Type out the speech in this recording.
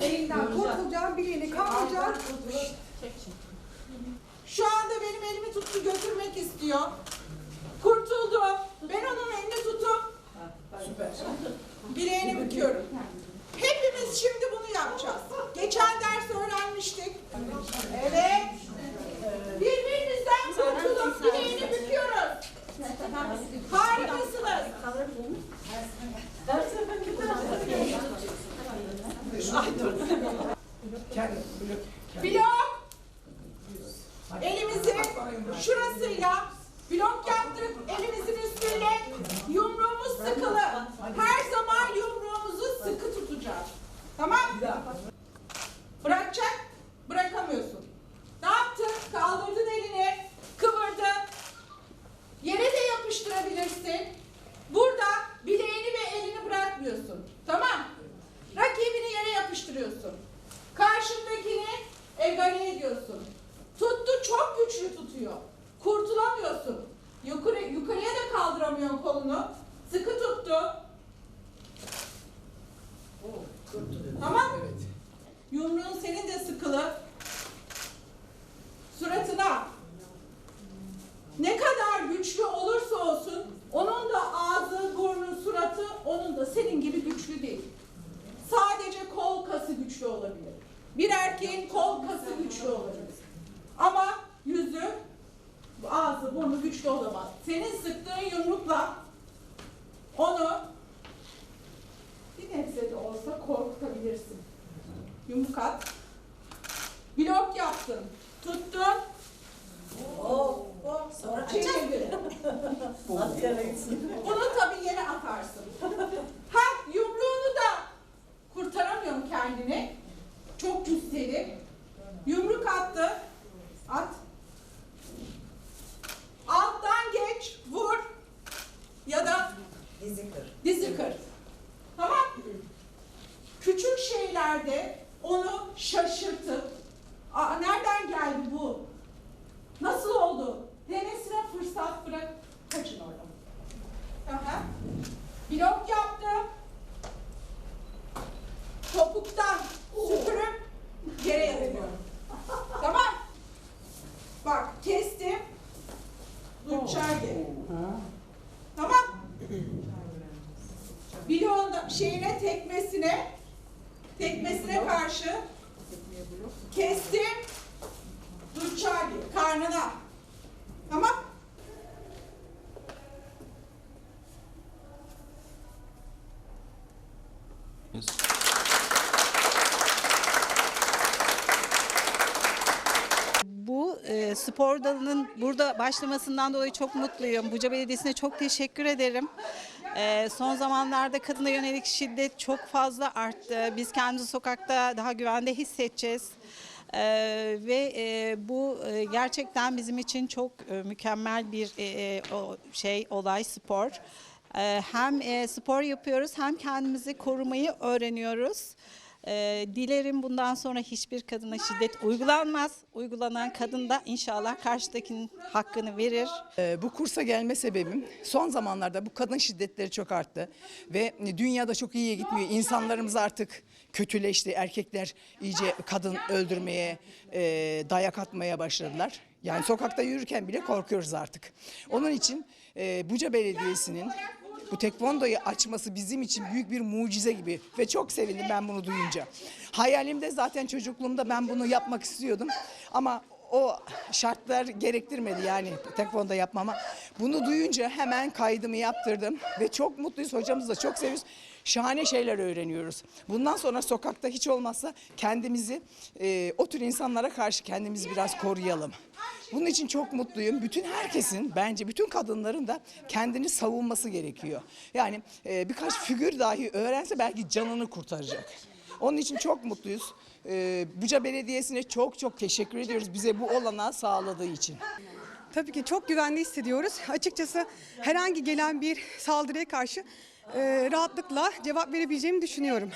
Elinden kurtulacağım, bileğini kapacağım. Şu anda benim elimi tuttu götürmek istiyor. Şurasıyla blok yaptık. Elimizin üstüyle yumruğumuz sıkılı. Her zaman yumruğumuzu sıkı tutacağız. Tamam? Bırakacak, bırakamıyorsun. Ne yaptın? Kaldırdın elini, kıvırdın. Yere de yapıştırabilirsin. Burada bileğini ve elini bırakmıyorsun. Tamam? Rakibini yere yapıştırıyorsun. Karşındakini egale ediyorsun. Çok güçlü tutuyor. Kurtulamıyorsun. Yukarı, yukarıya da kaldıramıyorsun kolunu. Sıkı tuttu. Tamam Yumruğun senin de sıkılı. Suratına. Ne kadar güçlü olursa olsun onun da ağzı, burnu, suratı onun da senin gibi güçlü değil. Sadece kol kası güçlü olabilir. Bir erkeğin kol kası güçlü olabilir. Ama yüzü, ağzı, burnu güçlü olamaz. Senin sıktığın yumrukla onu bir nebze de olsa korkutabilirsin. Yumruk at. Blok yaptın. Tuttun. Sonra Çevirdin. Askere gitsin. Bunu şeylerde onu şaşırtıp Aa, nereden geldi bu? Nasıl oldu? Demesine fırsat bırak. Kaçın oradan. Aha. Blok yaptım. Topuktan süpürüp yere yatırıyorum. tamam. Bak kestim. Dutçarge. Tamam. Bloğun da- şeyine tekmesine tekmesine karşı kestim. Dutçarge. Karnına. Tamam. Bu e, spor dalının burada başlamasından dolayı çok mutluyum. Buca Belediyesi'ne çok teşekkür ederim. E, son zamanlarda kadına yönelik şiddet çok fazla arttı. Biz kendimizi sokakta daha güvende hissedeceğiz. E, ve e, bu e, gerçekten bizim için çok e, mükemmel bir e, e, o şey olay spor. E, hem e, spor yapıyoruz hem kendimizi korumayı öğreniyoruz. Ee, dilerim bundan sonra hiçbir kadına şiddet uygulanmaz. Uygulanan kadın da inşallah karşıdakinin hakkını verir. Ee, Bu kursa gelme sebebim son zamanlarda bu kadın şiddetleri çok arttı ve dünyada çok iyiye gitmiyor. İnsanlarımız artık kötüleşti. Erkekler iyice kadın öldürmeye, e, dayak atmaya başladılar. Yani sokakta yürürken bile korkuyoruz artık. Onun için e, Buca Belediyesi'nin bu tekvandoyu açması bizim için büyük bir mucize gibi ve çok sevindim ben bunu duyunca. Hayalimde zaten çocukluğumda ben bunu yapmak istiyordum ama o şartlar gerektirmedi yani tekvondo yapmama. Bunu duyunca hemen kaydımı yaptırdım ve çok mutluyuz hocamız da çok seviyoruz. Şahane şeyler öğreniyoruz. Bundan sonra sokakta hiç olmazsa kendimizi e, o tür insanlara karşı kendimizi biraz koruyalım. Bunun için çok mutluyum. Bütün herkesin bence bütün kadınların da kendini savunması gerekiyor. Yani e, birkaç figür dahi öğrense belki canını kurtaracak. Onun için çok mutluyuz. Ee, Buca Belediyesi'ne çok çok teşekkür ediyoruz bize bu olanağı sağladığı için. Tabii ki çok güvenli hissediyoruz. Açıkçası herhangi gelen bir saldırıya karşı e, rahatlıkla cevap verebileceğimi düşünüyorum.